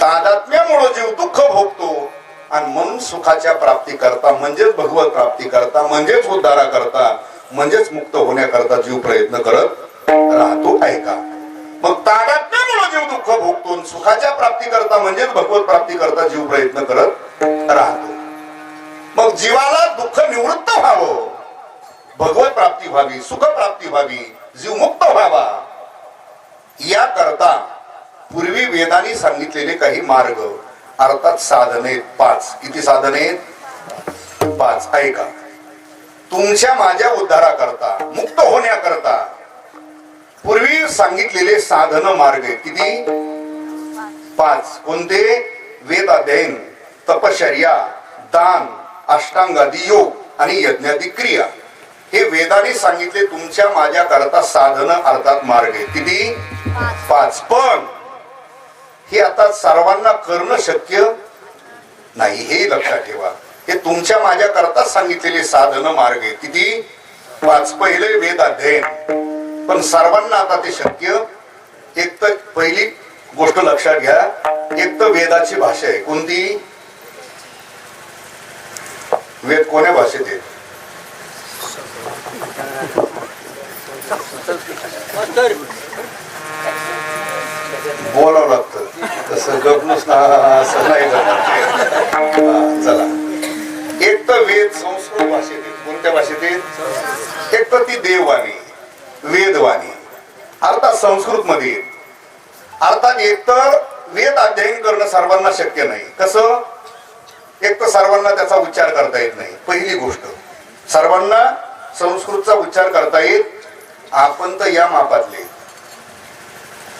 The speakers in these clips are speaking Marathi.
तादात्म्यामुळे जीव दुःख भोगतो. आणि म्हणून सुखाच्या प्राप्ती करता म्हणजेच भगवत प्राप्ती करता म्हणजेच उद्धारा करता म्हणजेच मुक्त होण्याकरता जीव प्रयत्न करत राहतो ऐका मग तादात्म्यामुळे जीव दुःख भोगतो सुखाच्या प्राप्ती करता म्हणजेच भगवत प्राप्ती करता जीव प्रयत्न करत राहतो. मग जीवाला दुःख निवृत्त व्हावं. भगवत प्राप्ती व्हावी सुख प्राप्ती व्हावी जीव मुक्त व्हावा. या करता पूर्वी वेदांनी सांगितलेले काही मार्ग. अर्थात साधने पाच. किती साधने? पाच. ऐका. तुमच्या माझ्या उद्धारा करता मुक्त होण्याकरता पूर्वी सांगितलेले साधन मार्ग आहेत. किती? पाच. कोणते? वेद अध्ययन तपश्चर्या दान अष्टांगादी योग आणि यज्ञादी क्रिया. हे वेदाने सांगितले तुमच्या माझ्या करता साधन अर्थात मार्ग आहे किती पाच. पण हे आता सर्वांना करणं शक्य नाही हे लक्षात ठेवा. हे तुमच्या माझ्या करता सांगितलेले साधन मार्ग आहे किती? वाच पहिले वेद अध्ययन. पण सर्वांना आता ते शक्य. एक तर पहिली गोष्ट लक्षात घ्या. एक तर वेदाची भाषा आहे. कोणती? वेद कोण्या भाषेत आहे? बोलावं लागतं. तसं गपनूच असं नाही चला. एक तर वेद संस्कृत भाषेत कोणत्या भाषेत एक तर ती देववाणी वेदवाणी. अर्थात संस्कृत मध्ये अर्थात एक तर वेद अध्ययन करणं सर्वांना शक्य नाही. कसं? एक तर सर्वांना त्याचा उच्चार करता येत नाही. पहिली गोष्ट. सर्वांना संस्कृतचा उच्चार करता येत आपण तर या मापातले.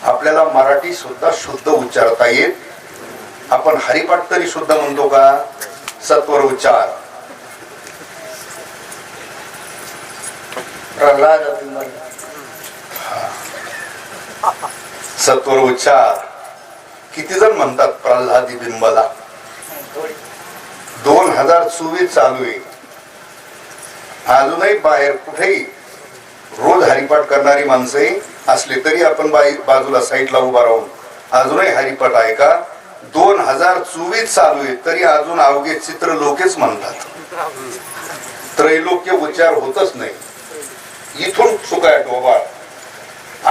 आपल्याला मराठी सुद्धा शुद्ध उच्चारता येईल. आपण हरिपाठ तरी शुद्ध म्हणतो का? सत्वर उच्चार. प्रल्हाद सत्वर उच्चार. किती जण म्हणतात प्रल्हादी बिंबला दोन हजार चोवीस चालू आहे. अजूनही बाहेर कुठेही रोज हरिपाठ करणारी माणसंही असले तरी आपण बाई बाजूला साईडला उभा राहून. अजूनही हरिपाठ आहे का? दोन हजार चोवीस चालू आहे तरी अजून अवघे चित्र लोकेच म्हणतात. त्रैलोक्य उच्चार होतच नाही. इथून चुकाय डोबाळ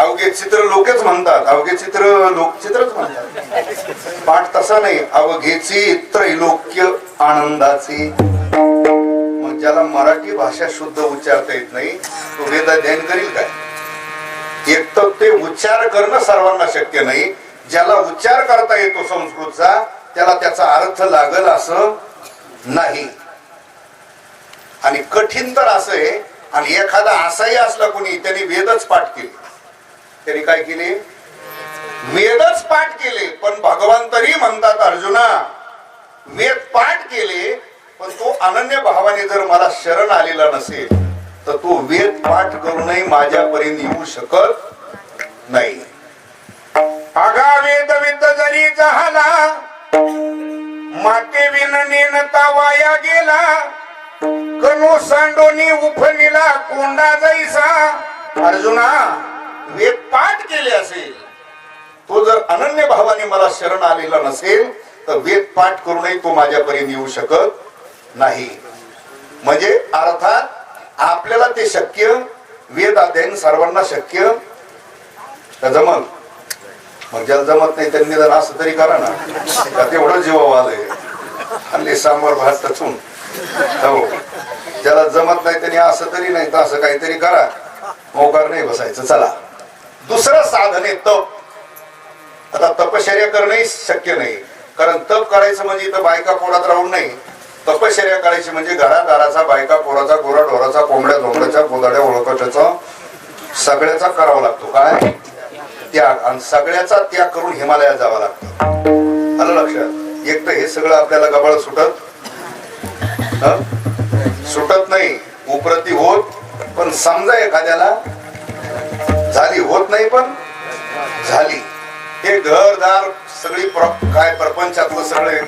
अवघे चित्र लोकच म्हणतात. अवघे चित्र लोक चित्रच म्हणतात. पाठ तसा नाही. अवघेची त्रैलोक्य आनंदाचे. मग ज्याला मराठी भाषा शुद्ध उच्चारता येत नाही तो वेदा ध्यान करील काय? एक तर ते उच्चार करणं सर्वांना शक्य नाही. ज्याला उच्चार करता येतो संस्कृतचा त्याला त्याचा अर्थ लागल असं नाही. आणि कठीण तर असं आहे आणि एखादा असाही असला कोणी त्याने वेदच पाठ केले. त्यांनी काय केले? वेदच पाठ केले. पण भगवान तरी म्हणतात अर्जुना वेद पाठ केले पण तो अनन्य भावाने जर मला शरण आलेला नसेल तर तो वेद पाठ करूनही माझ्यापर्यंत येऊ शकत नाही. अगा वेद विद्ध जरी झाला माते विन नेनता वाया गेला कनो सांडोनी उफनिला कोंडा जाईसा. अर्जुना वेद पाठ केले असेल तो जर अनन्य भावाने मला शरण आलेला नसेल तर वेद पाठ करूनही तो माझ्यापर्यंत येऊ शकत नाही. म्हणजे अर्थात आपल्याला ते शक्य वेद अध्ययन सर्वांना शक्य जमल. मग ज्याला जमत नाही त्यांनी जर असं तरी करा ना का तेवढं जीवा आलंय. हल्ली सांबार भात टचून हो. ज्याला जमत नाही त्यांनी असं तरी नाही तर असं काहीतरी करा. मोकार नाही बसायचं चला. दुसरं साधन आहे तप. आता तपश्चर्या करणंही शक्य नाही. कारण तप करायचं म्हणजे इथं बायका कोणात राहून नाही. तपश्चर्या करायची म्हणजे घरादाराचा बायका पोराचा गोरा ढोराचा कोंबड्या झोंबड्याचा बोदाड्या ओळखच्याचा सगळ्याचा करावा लागतो. काय? त्याग. आणि सगळ्याचा त्याग करून हिमालयात जावा लागतो. आलं लक्षात? एक तर हे सगळं आपल्याला गबाळ सुटत. सुटत नाही. उपरती होत पण समजा एखाद्याला झाली. होत नाही पण झाली. हे घरदार सगळी प्र- काय प्रपंचातलं सगळे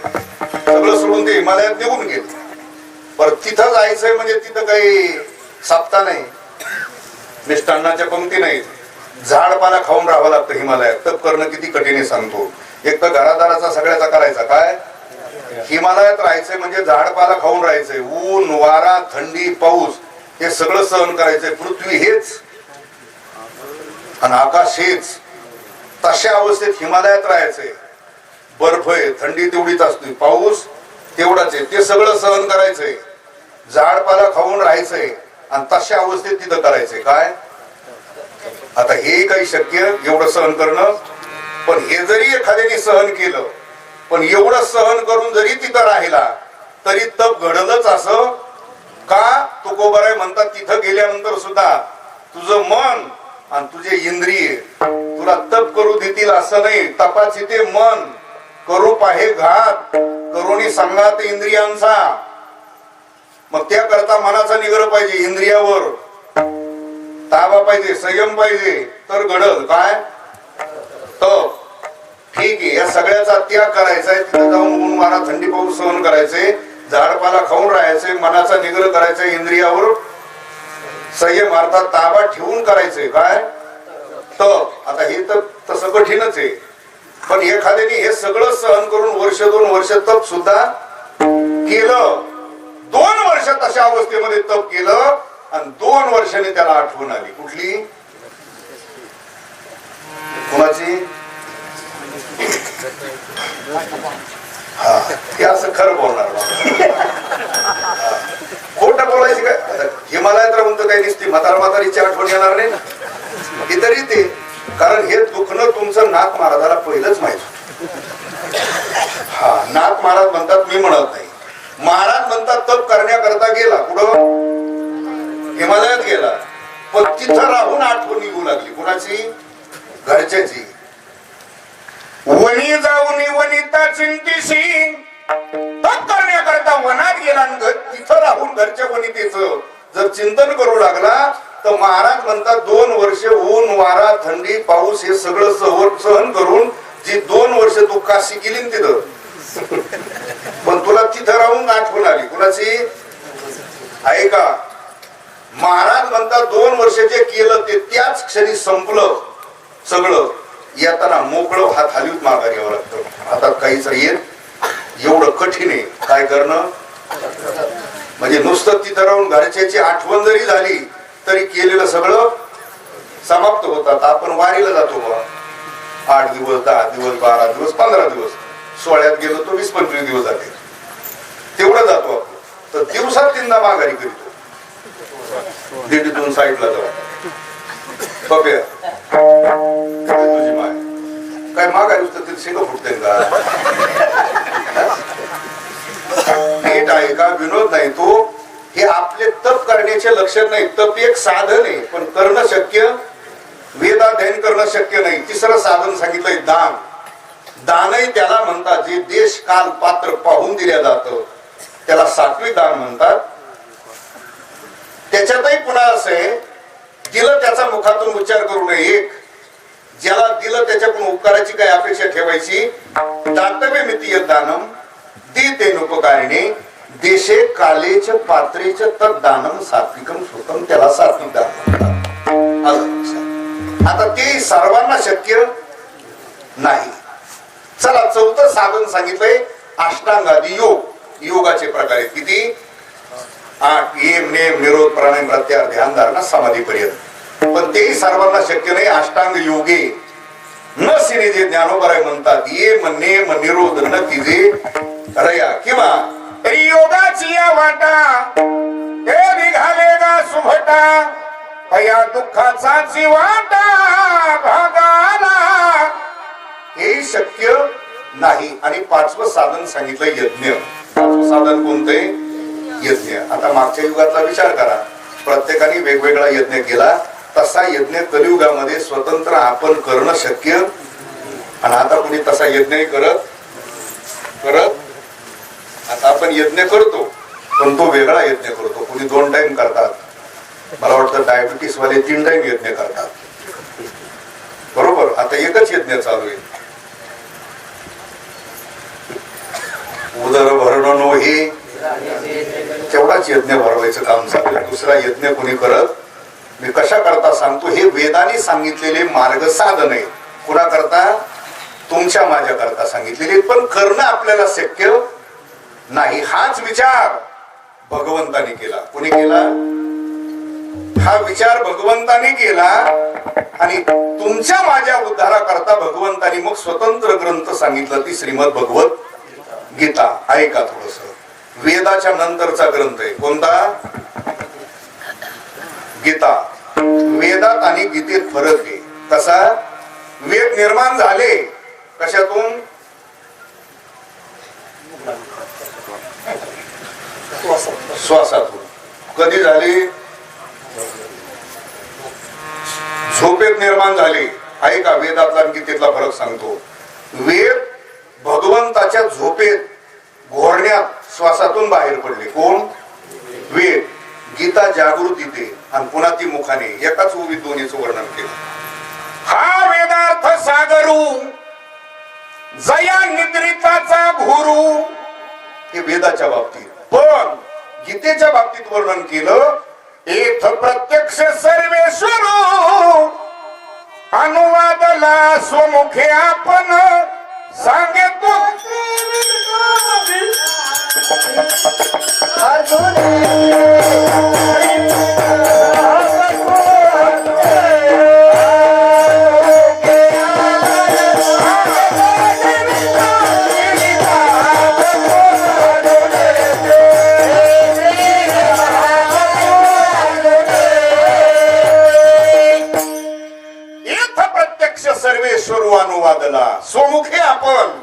सगळं सोडून ते हिमालयात निघून गेले पर तिथं जायचंय म्हणजे तिथं काही साप्ता नाही. मिष्टान्नाच्या पंक्ती नाही झाड पाला खाऊन राहावं लागतं हिमालयात. तप करणं किती कठीण आहे सांगतो. एक तर घरादाराचा सगळ्याचा करायचा. काय? हिमालयात राहायचंय म्हणजे झाड पाला खाऊन राहायचंय. ऊन वारा थंडी पाऊस हे सगळं सहन करायचंय. पृथ्वी हेच. आणि आकाश हेच. तशा अवस्थेत हिमालयात राहायचंय. बर्फ आहे थंडी तेवढीच असते पाऊस तेवढाच आहे ते सगळं सहन करायचंय. झाडपाला खाऊन राहायचंय आणि तशा अवस्थेत तिथं करायचंय. काय? आता हे काही शक्य एवढं सहन करणं पण हे जरी एखाद्याने सहन केलं पण एवढं सहन करून जरी तिथं राहिला तरी तप घडलंच असं का? तुकोबराय म्हणतात तिथं गेल्यानंतर सुद्धा तुझं मन आणि तुझे इंद्रिय तुला तप करू देतील असं नाही. तपाची ते मन. करू पाहे घात करुणी संघात इंद्रियांचा. मग त्याकरता मनाचा निग्रह पाहिजे इंद्रियावर. ताबा पाहिजे संयम पाहिजे तर घडल. काय? तप ठीक आहे या सगळ्याचा त्याग करायचा आहे तिथे जाऊन ऊन मारा थंडी पाऊस सहन करायचे झाडपाला खाऊन राहायचे मनाचा निग्रह करायचा इंद्रियावर. संयम अर्थात ताबा ठेवून करायचे काय? तर आता हे तर तसं कठीणच आहे. पण एखाद्याने हे सगळं सहन करून वर्ष दोन वर्ष तप सुद्धा केलं. दोन वर्ष तशा अवस्थेमध्ये तप केलं आणि दोन वर्षांनी त्याला आठवण आली. कुठली? कुणाची? हा असं खरं बोलणार खोट बोलायची काय? हिमालयात राहून तर काही दिसते. म्हातारा म्हातारीची आठवण येणार नाही ना. हे ते. कारण हे दुखणं तुमचं नाथ महाराजाला पहिलंच माहीत होत. हा नाथ महाराज म्हणतात मी म्हणत नाही. महाराज म्हणतात तप करण्याकरता गेला कुठं? हिमालयात गेला. पण तिथं राहून आठवण निघू लागली. कुणाची? घरच्याची. वणी जाऊन वनिता चिंतीशी तप करण्याकरता वनात गेला तिथं राहून घरच्या वनितेच जर चिंतन करू लागला तर महाराज म्हणतात दोन वर्ष ऊन वारा थंडी पाऊस हे सगळं सहन सहन करून जी दोन वर्ष तू काशी केली तिथं. पण तुला तिथं राहून आठवण आली. कुणाची? ऐका. महाराज म्हणतात दोन वर्ष जे केलं ते त्याच क्षणी संपलं सगळं. येताना मोकळं हात हाली माघारी यावं लागतं. आता काहीच येत एवढं कठीण आहे. काय करणं? म्हणजे नुसतं तिथं राहून घरच्याची आठवण जरी झाली तरी केलेलं सगळं समाप्त होतात आपण वारीला जातो बा आठ दिवस दहा दिवस बारा दिवस पंधरा दिवस. सोहळ्यात गेलो तो वीस पंचवीस दिवस जाते तेवढं जातो आपण. तर दिवसात तीनदा माघारी करतो दिंडीतून साईडला जाऊ. बघूया. काय तुझी माय? काय माघारी तर तिथे फुटते का? नीट आहे का? विनोद नाही तो. हे आपले तप करण्याचे लक्षण नाही. तप एक साधन आहे पण करणं शक्य वेदाध्ययन करणं शक्य नाही. तिसरं साधन सांगितलंय दान. दानही त्याला म्हणतात जे देश काल पात्र पाहून दिल्या जात त्याला सात्विक दान म्हणतात. त्याच्यातही पुन्हा असं आहे दिलं त्याचा मुखातून उच्चार करू नये. एक ज्याला दिलं त्याच्याकडून उपकाराची काही अपेक्षा ठेवायची दातव्य मितीय दानम देते उपकारिणी. देशे कालेच पात्रेच तर दानम सात्विकम सुतम त्याला सात्विक दान आता ते सर्वांना शक्य नाही. चला चौथं साधन सांगितलंय. अष्टांगादी योग. योगाचे प्रकार आहेत किती? आठ येम नेम निरोध प्राणायाम प्रत्यार ध्यान धारणा समाधी पर्यंत. पण तेही सर्वांना शक्य नाही. अष्टांग योगे. न सिने जे ज्ञानोबराय म्हणतात येम नेम निरोध न तिजे रया. किंवा योगाची या वाटा निघाले गा सुभटा या दुःखाचा वाटा भागाला. हे शक्य नाही. आणि पाचवं साधन सांगितलं यज्ञ. पाचवं साधन कोणते यज्ञ. आता मागच्या युगातला विचार करा. प्रत्येकाने वेगवेगळा यज्ञ केला. तसा यज्ञ कलियुगामध्ये स्वतंत्र आपण करणं शक्य. आणि आता कुणी तसा यज्ञही करत करत आता आपण यज्ञ करतो पण तो वेगळा यज्ञ करतो. कुणी दोन टाइम करतात. मला वाटतं डायबिटीस वाले तीन टाइम यज्ञ करतात. बरोबर? आता एकच यज्ञ चालू आहे. उदर भरणं नो हे. तेवढाच यज्ञ भरवायचं काम चालू दुसरा यज्ञ कोणी करत? मी कशा करता सांगतो? हे वेदाने सांगितलेले मार्ग साधन आहे कुणा करता तुमच्या माझ्या करता सांगितलेले पण करणं आपल्याला शक्य नाही हाच विचार भगवंताने केला. कोणी केला? हा विचार भगवंताने केला आणि तुमच्या माझ्या उद्धाराकरता भगवंतानी मग स्वतंत्र ग्रंथ सांगितला ती श्रीमद भगवत गीता. ऐका थोडस. वेदाच्या नंतरचा ग्रंथ आहे. कोणता? गीता. वेदात आणि गीतेत फरक आहे. कसा वेद निर्माण झाले कशातून? श्वासातून. कधी झाली? झोपेत निर्माण झाली. ऐका वेदातला आणि गीतेतला फरक सांगतो. वेद भगवंताच्या झोपेत घोरण्यात श्वासातून बाहेर पडले. कोण? वेद. गीता जागृती जागृतीते आणि पुन्हा ती मुखाने एकाच उभी दोन्हीच वर्णन केलं. हा वेदार्थ सागरू जया निद्रिताचा घोरू. हे वेदाच्या बाबतीत. पण गीतेच्या बाबतीत वर्णन केलं एथ प्रत्यक्ष सर्वेश्वर अनुवादला स्वमुखे आपण सांगतो. सर्वेश्वर अनुवादला आपण.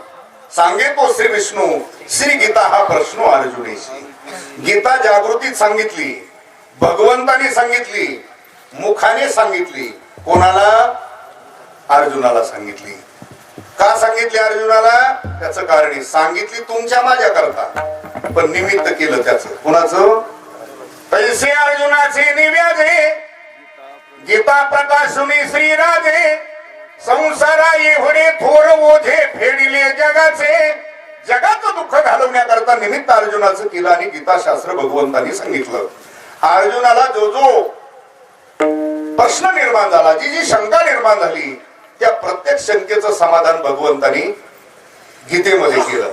सांगितो श्री विष्णू श्री गीता हा प्रश्न अर्जुनेशी. गीता जागृतीत सांगितली भगवंताने सांगितली मुखाने सांगितली. कोणाला? अर्जुनाला सांगितली. का सांगितली अर्जुनाला? त्याच कारण सांगितली तुमच्या माझ्या करता पण निमित्त केलं त्याच. कोणाचं? पैसे अर्जुनाचे निव्याजे. गीता प्रकाशुनी श्रीराजे. संसारा एवढे थोर ओझे फेडिले जगाचे. जगाचं दुःख घालवण्याकरता निमित्त अर्जुनाचं केलं आणि गीताशास्त्र भगवंतांनी सांगितलं. अर्जुनाला जो जो प्रश्न निर्माण झाला जी जी शंका निर्माण झाली त्या प्रत्येक शंकेचं समाधान भगवंतानी गीतेमध्ये केलं.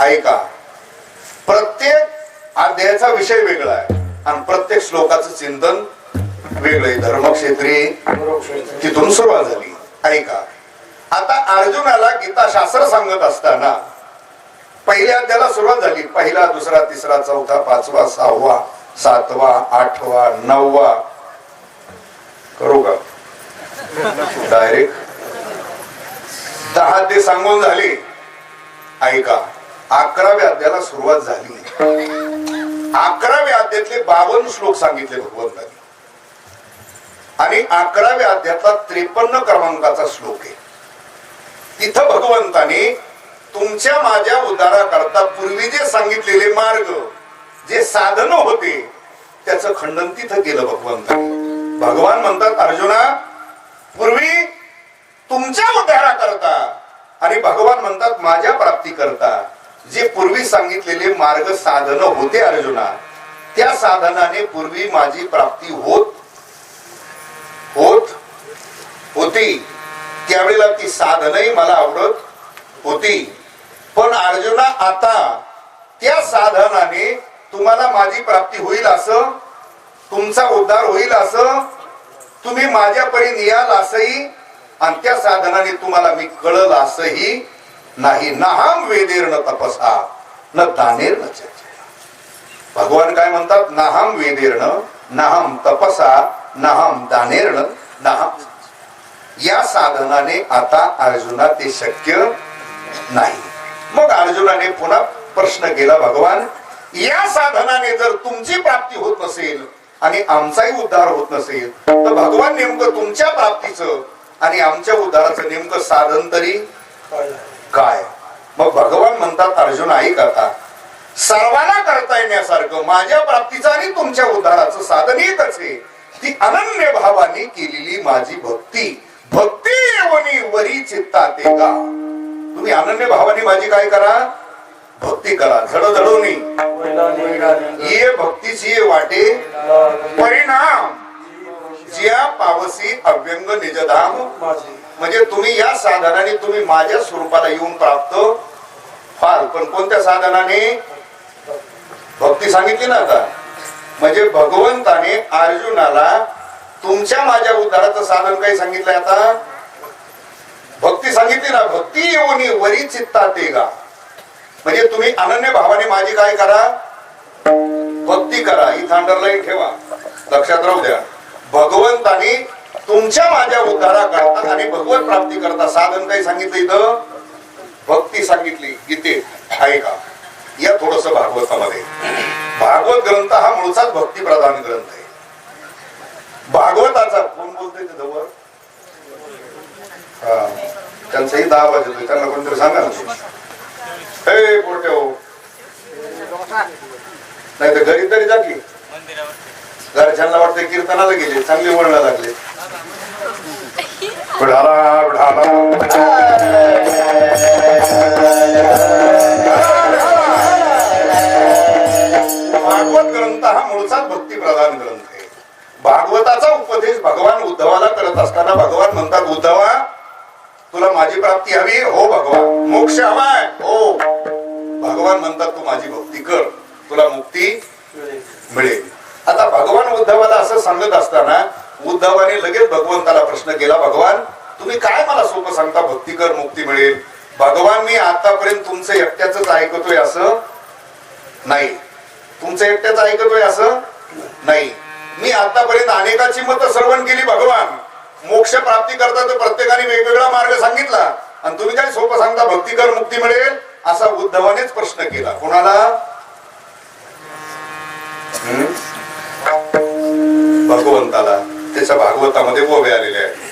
ऐका प्रत्येक अध्यायाचा विषय वेगळा आहे आणि प्रत्येक श्लोकाचं चिंतन वेगळं आहे. धर्मक्षेत्री तिथून सुरुवात झाली. ऐका. आता अर्जुनाला गीता शास्त्र सांगत असताना पहिल्या अध्यायाला सुरुवात झाली. पहिला दुसरा तिसरा चौथा पाचवा सहावा सातवा आठवा नववा. करू का? डायरेक्ट दहा ते सांगून झाले. ऐका. अकराव्या अध्यायाला सुरुवात झाली. अकराव्या अध्यायातले बावन्न श्लोक सांगितले भगवंतांनी. आणि अकराव्या अध्यायातला त्रेपन्न क्रमांकाचा श्लोक आहे. तिथं भगवंताने तुमच्या माझ्या उद्धाराकरता पूर्वी जे सांगितलेले मार्ग जे साधन होते त्याचं खंडन तिथं केलं भगवंताने. भगवान म्हणतात अर्जुना पूर्वी तुमच्या उद्धाराकरता आणि भगवान म्हणतात माझ्या प्राप्ती करता जे पूर्वी सांगितलेले मार्ग साधन होते अर्जुना त्या साधनाने पूर्वी माझी प्राप्ती होत होत होती. त्यावेळेला ती साधनही मला आवडत होती. पण अर्जुना आता त्या साधनाने तुम्हाला माझी प्राप्ती होईल असं तुमचा उद्धार होईल असं तुम्ही माझ्यापर्यंत याल असंही आणि त्या साधनाने तुम्हाला मी कळल असंही नाही. नाहम वेदेर न तपसा न दानेर न चर्चा भगवान काय म्हणतात? नाहम वेदेर नाहम तपसा नाहम दानेर्ण नाहम. या साधनाने आता अर्जुना ते शक्य नाही. मग अर्जुनाने पुन्हा प्रश्न केला भगवान या साधनाने जर तुमची प्राप्ती होत नसेल आणि आमचाही उद्धार होत नसेल तर भगवान नेमकं तुमच्या प्राप्तीचं आणि आमच्या उद्धाराचं नेमकं साधन तरी काय? मग भगवान म्हणतात अर्जुन आई करता सर्वांना करता येण्यासारखं माझ्या प्राप्तीचं आणि तुमच्या उद्धाराचं साधन एकच आहे. ती अनन्य भावाने केलेली माझी भक्ती. भक्ती एवनी वरी चित्तात का तुम्ही अनन्य भावाने माझी काय करा? भक्ती करा. झडझडवणी ये भक्तीची वाटे. परिणाम. जिया पावसी अव्यंग निजधाम. म्हणजे तुम्ही या साधनाने तुम्ही माझ्या स्वरूपाला येऊन प्राप्त. व्हाल पण कोणत्या साधनाने? भक्ती सांगितली ना आता. म्हणजे भगवंताने अर्जुनाला तुमच्या माझ्या उद्धाराचं साधन काही सांगितलंय आता? भक्ती सांगितली ना भक्ती येऊन वरी चित्ता ते गा म्हणजे तुम्ही अनन्य भावाने माझी काय करा? भक्ती करा इथं अंडरलाईन ठेवा. लक्षात राहू द्या. भगवंताने तुमच्या माझ्या उद्धारा करता आणि भगवत प्राप्ती करता साधन काही सांगितलं इथं? भक्ती सांगितली. इथे आहे का या थोडस भागवतामध्ये भागवत ग्रंथ हा मूळचाच भक्ती प्रधान ग्रंथ आहे. भागवताचा कोण बोलतोय तिथं वर हा त्यांचाही दहा आवाज येतोय त्यांना कोणतरी सांगा ना हे पोरटे हो. नाही तर घरी तरी जा की. घरच्यांना वाटतं कीर्तनाला गेले चांगले वळणा लागले. माझी हवी. हो भगवान. मोक्ष हवाय. हो. भगवान म्हणतात तू माझी भक्ती कर. तुला मुक्ती मिळेल. आता भगवान उद्धवाला असं सांगत असताना उद्धवाने लगेच भगवंताला प्रश्न केला भगवान तुम्ही काय मला सोपं सांगता? भक्ती कर मुक्ती मिळेल. भगवान मी आतापर्यंत तुमचं एकट्याच ऐकतोय असं नाही. तुमचं एकट्याच ऐकतोय असं नाही. मी आतापर्यंत अनेकाची मत श्रवण केली भगवान. मोक्ष प्राप्ती करता तर प्रत्येकाने वेगवेगळा मार्ग सांगितला. आणि तुम्ही काय सोपं सांगता? भक्ती कर मुक्ती मिळेल? असा उद्धवानेच प्रश्न केला. कोणाला? भगवंताला. त्याच्या भागवतामध्ये ओवे आलेले आहे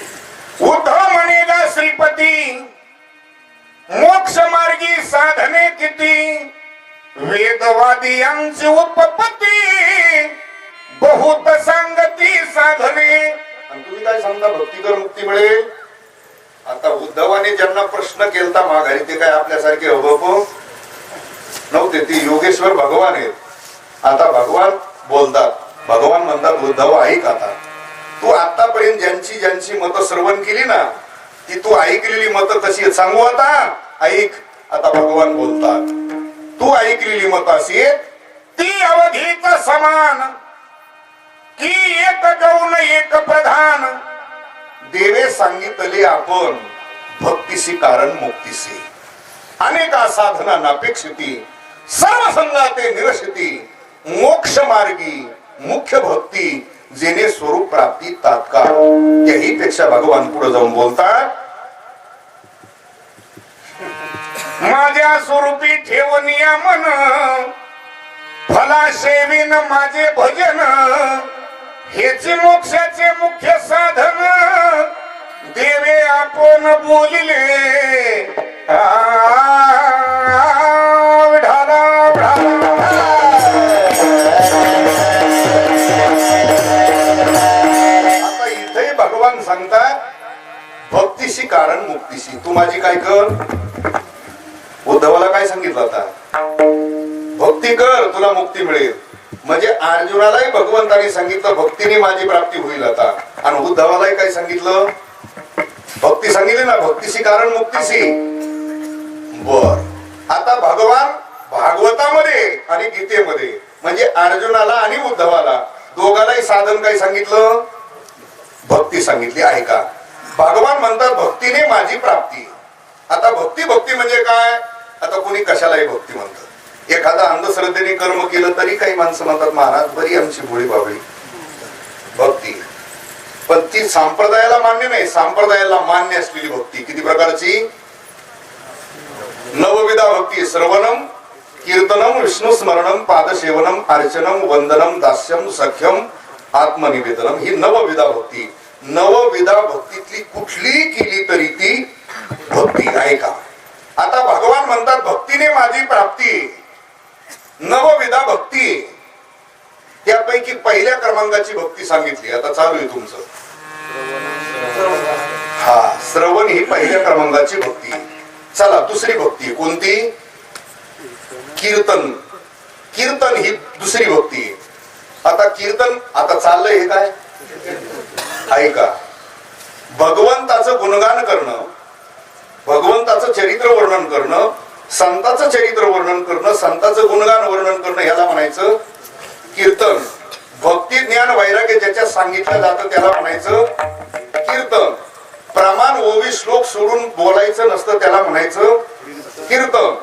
उद्धव म्हणेगा श्रीपती मोक्ष मार्गी साधने किती? वेदवादी यांची उपपती बहुत सांगती साधने. आणि तुम्ही काय सांगता? भक्ती कर मुक्ती मिळेल? आता उद्धवाने ज्यांना प्रश्न केलता माघारी ते काय आपल्यासारखे हबप नव्हते. ते योगेश्वर भगवान आहेत. आता भगवान बोलतात. भगवान म्हणतात उद्धव ऐक आता. तू आतापर्यंत ज्यांची ज्यांची मतं श्रवण केली ना ती तू ऐकलेली मतं कशी आहेत? सांगू आता. ऐक. आता भगवान बोलतात. तू ऐकलेली मत अशी ती अवधीच समान. की एक गौण एक प्रधान. देवे सांगितले आपण भक्तीशी कारण मुक्तीशी. अनेका साधना नापेक्षिती सर्व संघाते निरशिती मोक्ष मार्गी मुख्य भक्ती जेणे स्वरूप प्राप्ती तात्काळ. त्याही पेक्षा भगवान पुढे जाऊन बोलतात माझ्या स्वरूपी ठेवनिया मन फला सेवीन माझे भजन हेच मोक्षाचे मुख्य साधन. देवे आपण बोलले आता इथेही भगवान सांगतात भक्तीशी कारण मुक्तीशी. तू माझी काय कर? उद्धवाला काय सांगितलं आता? भक्ती कर तुला मुक्ती मिळेल. म्हणजे अर्जुनालाही भगवंताने सांगितलं भक्तीने माझी प्राप्ती होईल आता. आणि उद्धवालाही काय सांगितलं? भक्ती सांगितली ना भक्तीशी कारण मुक्तीशी. बर. आता भगवान भागवतामध्ये आणि गीतेमध्ये म्हणजे अर्जुनाला आणि उद्धवाला दोघांनाही साधन काही सांगितलं? भक्ती सांगितली आहे का? भगवान म्हणतात भक्तीने माझी प्राप्ती. आता भक्ती भक्ती म्हणजे काय? आता कोणी कशालाही भक्ती म्हणतात एखादा अंधश्रद्धेने कर्म केलं तरी काही माणसं म्हणतात महाराज बरी आमची भोळी बाबळी. भक्ती. पण ती संप्रदायाला मान्य नाही. संप्रदायाला मान्य असलेली भक्ती. किती प्रकारची? नवविधा भक्ती. श्रवणम कीर्तनम विष्णू स्मरणम पादसेवनम अर्चनम वंदनम दास्यम सख्यम आत्मनिवेदनम. ही नवविधा भक्ती. नवविधा भक्तीतली कुठली केली तरी ती भक्ती. आहे का? आता भगवान म्हणतात भक्तीने माझी प्राप्ती नवविधा भक्ती त्यापैकी पहिल्या क्रमांकाची भक्ती सांगितली. आता चालू आहे तुमचं. हा श्रवण ही पहिल्या क्रमांकाची भक्ती चला दुसरी भक्ती कोणती? कीर्तन. कीर्तन ही दुसरी भक्ती आता कीर्तन आता चाललंय हे काय? ऐका. भगवंताचं गुणगान करणं भगवंताचं चरित्र वर्णन करणं संताचं चरित्र वर्णन करणं संताचं गुणगान वर्णन करणं ह्याला म्हणायचं कीर्तन. भक्ती ज्ञान वैराग्य ज्याच्यात सांगितलं जातं त्याला म्हणायचं कीर्तन. प्रमाण ओवी श्लोक सोडून बोलायचं नसतं त्याला म्हणायचं कीर्तन.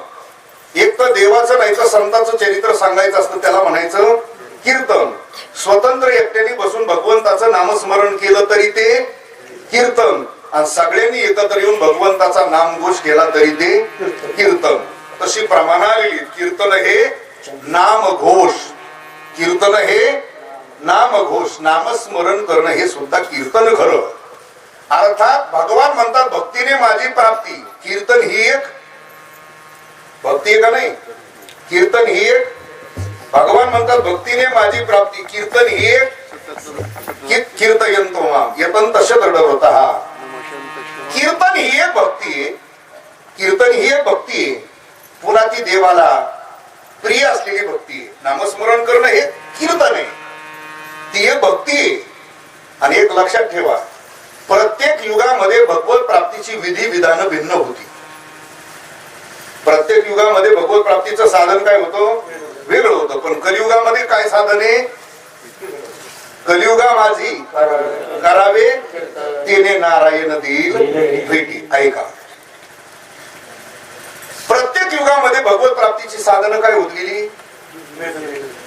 एक तर देवाचं नाही तर संताचं चरित्र सांगायचं असतं त्याला म्हणायचं कीर्तन. स्वतंत्र एकट्याने बसून भगवंताचं नामस्मरण केलं तरी ते कीर्तन. आणि सगळ्यांनी एकत्र येऊन भगवंताचा नामघोष केला तरी ते कीर्तन. तशी प्रमाणाली कीर्तन हे नामघोष. कीर्तन हे नामघोष. नामस्मरण करणं हे सुद्धा कीर्तन खरं. अर्थात भगवान म्हणतात भक्तीने माझी प्राप्ती. कीर्तन ही एक भक्ती आहे का नाही? कीर्तन ही एक भगवान म्हणतात भक्तीने माझी प्राप्ती. कीर्तन ही एक की- येतन माम. यतंत होता हा. कीर्तन ही एक भक्ती आहे. कीर्तन ही एक भक्ती आहे. पुन्हा ती देवाला प्रिय असलेली भक्ती आहे. नामस्मरण करणं हे कीर्तन आहे. ती एक भक्ती आहे. आणि एक लक्षात ठेवा प्रत्येक युगामध्ये भगवत प्राप्तीची विधी विधानं भिन्न होती. प्रत्येक युगामध्ये भगवत प्राप्तीचं साधन काय होतं? वेगळं होतं. पण कलियुगामध्ये काय साधन आहे? कलियुगा माझी करावे तिने नारायण देईल भेटी. ऐका. प्रत्येक युगामध्ये भगवत प्राप्तीची साधनं काय होत गेली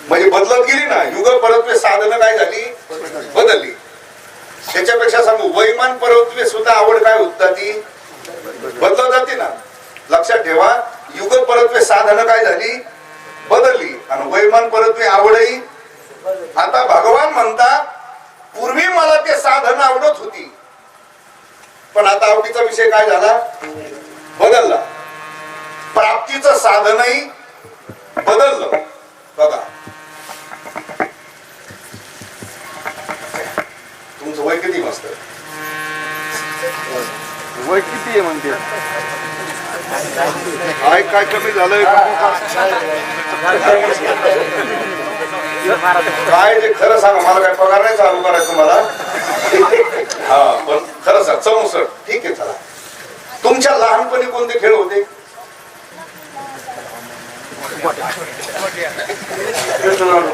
म्हणजे बदलत गेली ना. युग परत्वे साधनं काय झाली? बदलली. त्याच्यापेक्षा सांगू वैमान परत्वे सुद्धा आवड काय होत ती बदलत जाते ना. लक्षात ठेवा युग परत्वे साधनं काय झाली? बदलली. आणि वैमान परत्वे आवडही आता भगवान म्हणता पूर्वी मला ते साधन आवडत होती. पण आता आवडीचा विषय काय झाला? बदलला. प्राप्तीचं साधनही बदललं. बघा. तुमचं वय किती मस्त वय किती आहे म्हणते? काय काय कमी झालंय? काय ते खरं सांगा मला काय पगार नाही चालू करायचं मला हा पण खरं सांग चौसष्ट ठीक आहे चला. तुमच्या लहानपणी कोणते खेळ होते?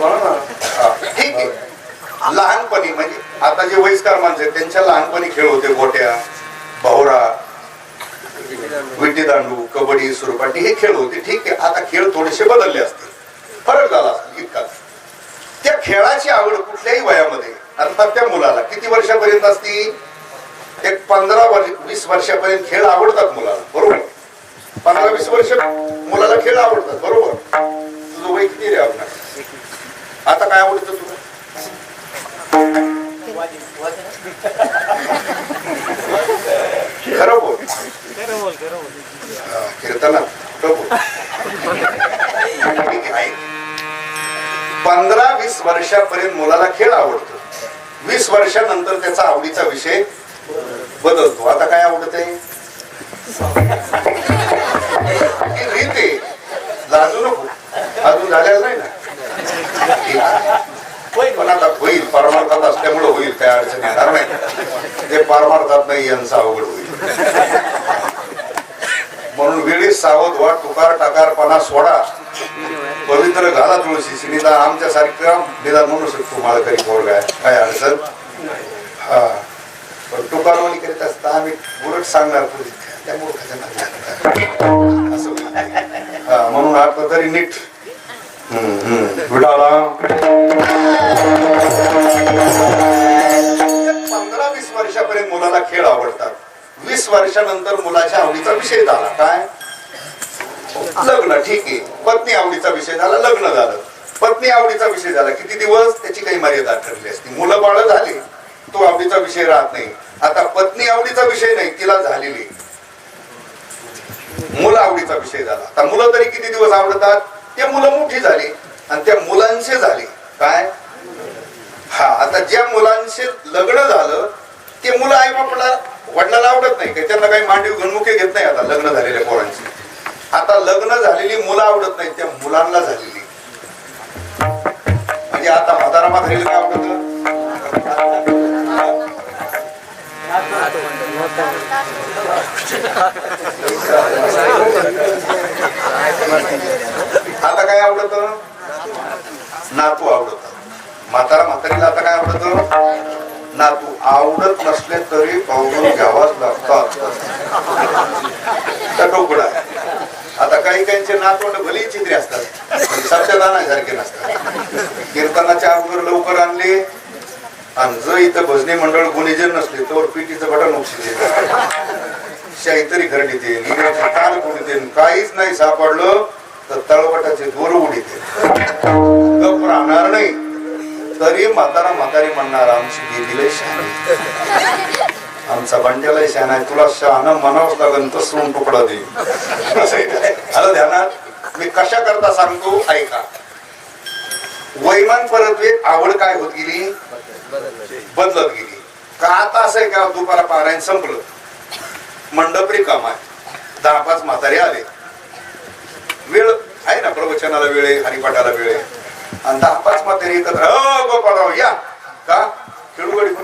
ठीक आहे. लहानपणी म्हणजे आता जे वयस्कर माणसं आहेत त्यांच्या लहानपणी खेळ होते गोट्या भवरा विटी दांडू कबड्डी सुरपाटी हे खेळ होते ठीक आहे. आता खेळ थोडेसे बदलले असतील. फरक झाला असेल इतकाच. त्या खेळाची आवड कुठल्याही वयामध्ये अर्थात त्या मुलाला. किती वर्षापर्यंत असती? एक पंधरा वर्ष वीस वर्षापर्यंत खेळ आवडतात मुलाला बरोबर? पंधरा वीस वर्ष मुलाला खेळ आवडतात बरोबर? तुझं वय किती रे आवडणार आता काय आवडतं तुला? खरं बोल. कीर्तना खरं बोल. पंधरा वीस वर्षापर्यंत मुलाला खेळ आवडतो. वीस वर्षानंतर त्याचा आवडीचा विषय बदलतो. आता काय आवडत आहे लाजू नको. अजून झालेलं नाही ना? पण आता होईल. परमार्थात असल्यामुळे होईल. काय अडचण येणार नाही. ते परमार्थात नाही यांचा अवघड होईल. म्हणून वेळी सावध व्हा. टुकार टाकारपणा सोडा. पवित्र घाला तुळशी निदान आमच्या सारख्या निदान म्हणू शकतो मला काही पोरगा आहे. काय अडचण? हा. पण टुकारवाणी करीत असता आम्ही उलट सांगणार पुढे. त्या मूर्खाच्या असं हा म्हणून आता तरी नीट. हम्म, पंधरा वीस वर्षापर्यंत मुलाला खेळ आवडतात. वीस वर्षानंतर मुलाच्या आवडीचा विषय झाला. काय? लग्न ठीक आहे. पत्नी आवडीचा विषय झाला लग्न झालं. पत्नी आवडीचा विषय झाला. किती दिवस त्याची काही मर्यादा ठरली असती. मुलं बाळ झाली तो आवडीचा विषय राहत नाही. आता पत्नी आवडीचा विषय नाही तिला झालेली. मुलं आवडीचा विषय झाला. आता मुलं तरी किती दिवस आवडतात? ते मुलं मोठी झाली आणि त्या मुलांशी झाली. काय? हा आता ज्या मुलांशी लग्न झालं ते मुलं आई बापाला वडिलाला आवडत नाही. त्यांना काही मांडीव घनमुखे घेत नाही आता लग्न झालेल्या पोरांची. आता लग्न झालेली मुलं आवडत नाहीत त्या मुलांना झालेली. म्हणजे आता म्हातारा म्हातारीला काय आवडत? आता काय आवडत? नातू आवडत. म्हातारा म्हातारीला आता काय आवडत? नातू आवडत नसले तरी पाहून घ्यावाच लागतात त्या टोकडा आता काही काहींचे नातवंड भली चित्रे असतात साक्षरदानासारखे नसतात. कीर्तनाच्या अगोदर लवकर आणले आणि जर इथं भजनी मंडळ गुन्हेजर नसले तर पिटीचं बटन उचलले शाही तरी खरडी ते निघायचे ताल उडीते काहीच नाही सापडलं तर तळवटाचे दोर उडीते गप राहणार नाही. तरी म्हातारा म्हातारी म्हणणार आमची गेलीला शान आमचा बंड्याला शान आहे. तुला शहाण म्हणावंच लागेल तर सोन तुकडा देईल असं आलं ध्यानात मी कशा करता सांगतो? ऐका. वैमान परत आवड काय होत गेली? बदलत गेली. का आता असं आहे का? दुपारा पारायण संपलं. मंडप रिकाम आहे. दहा पाच म्हातारे आले. वेळ आहे ना प्रवचनाला वेळ आहे हरिपाठाला वेळ आहे. आणि दहा पाच म्हातारे एकत्र गोपाळराव या. का? खेळू गडी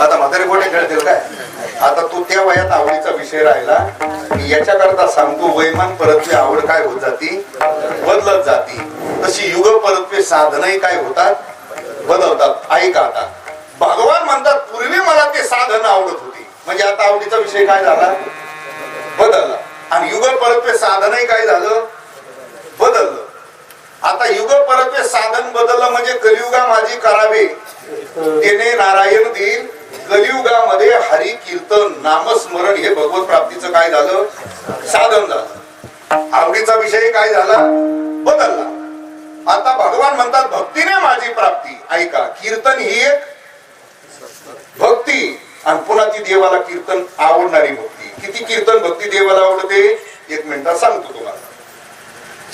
आता म्हातारे कोठे खेळतील काय? आता तू त्या वयात आवडीचा विषय राहिला याच्याकरता सांगतो वैमान परत्वे आवड काय होत जाती? बदलत जाती. तशी युग परत्वे साधनही काय होतात? बदलतात. ऐका आता. भगवान म्हणतात पूर्वी मला ते साधन आवडत होती. म्हणजे आता आवडीचा विषय काय झाला? बदलला. आणि युग परत्वे साधनही काय झालं? बदललं. आता युग परत्वे साधन बदललं म्हणजे कलियुगा माझी करावे. तेने नारायण देईल कलियुगामध्ये हरि कीर्तन नामस्मरण हे भगवत प्राप्तीचं काय झालं? साधन झालं. आवडीचा विषय काय झाला? बदलला. आता भगवान म्हणतात भक्तीने माझी प्राप्ती. ऐका कीर्तन ही एक भक्ती. आणि पुन्हा ती देवाला कीर्तन आवडणारी भक्ती. किती कीर्तन भक्ती देवाला आवडते? एक मिनिटात सांगतो तुम्हाला.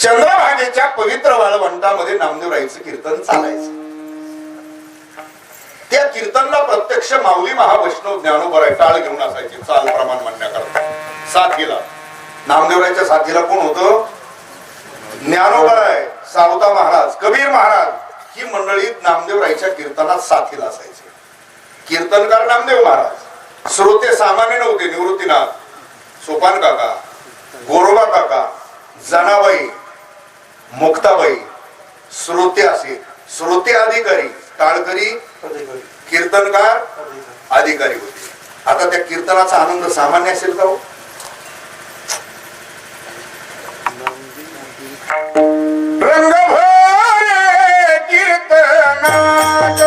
चंद्रभागेच्या पवित्र वाळवंटामध्ये नामदेवराईचं कीर्तन चालायचं. त्या कीर्तनला प्रत्यक्ष माऊली महावैष्णव ज्ञानोबराय टाळ घेऊन असायचे चाल प्रमाण म्हणण्याकरता. साथीला नामदेवरायच्या साथीला कोण होत? ज्ञानोबराय सावता महाराज कबीर महाराज ही मंडळी नामदेवरायच्या कीर्तनात साथीला असायचे. कीर्तनकार नामदेव महाराज श्रोते सामान्य नव्हते निवृत्तीनाथ सोपान काका गोरोबा काका जनाबाई मुक्ताबाई श्रोते असे श्रोते अधिकारी टाळकरी कीर्तनकार अधिकारी होते आता त्या कीर्तनाचा आनंद सामान्य असेल का हो? रंग भरे कीर्तनात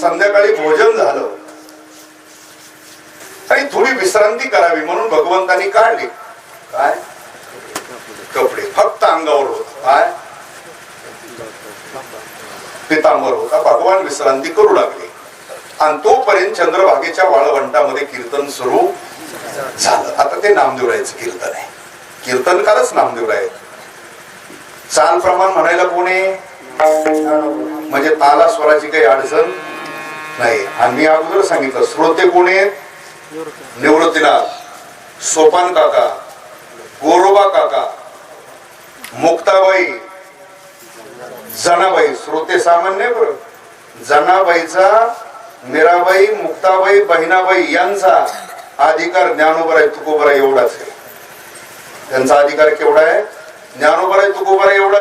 संध्याकाळी भोजन झालं. आणि थोडी विश्रांती करावी म्हणून भगवंतानी काढली. काय? कपडे. फक्त अंगावर होत. काय? पितांबर होता. भगवान विश्रांती करू लागले. आणि तोपर्यंत चंद्रभागेच्या वाळवंटामध्ये कीर्तन सुरू झालं. आता ते नामदेवरायचं कीर्तन आहे. कीर्तनकारच नामदेवराय चाल प्रमाण म्हणायला कोणी म्हणजे ताला स्वराची काही अडचण? नाही. आणि मी अगोदर सांगितलं श्रोते कोण आहेत? निवृत्तीनाथ सोपान काका गोरोबा काका मुक्ताबाई जनाबाई. श्रोते सामान्य बरं. जनाबाईचा मीराबाई मुक्ताबाई बहिणाबाई यांचा अधिकार ज्ञानोबराय तुकोबरा एवढाच आहे. त्यांचा अधिकार केवढा आहे? ज्ञानोबराय तुकोबरा एवढा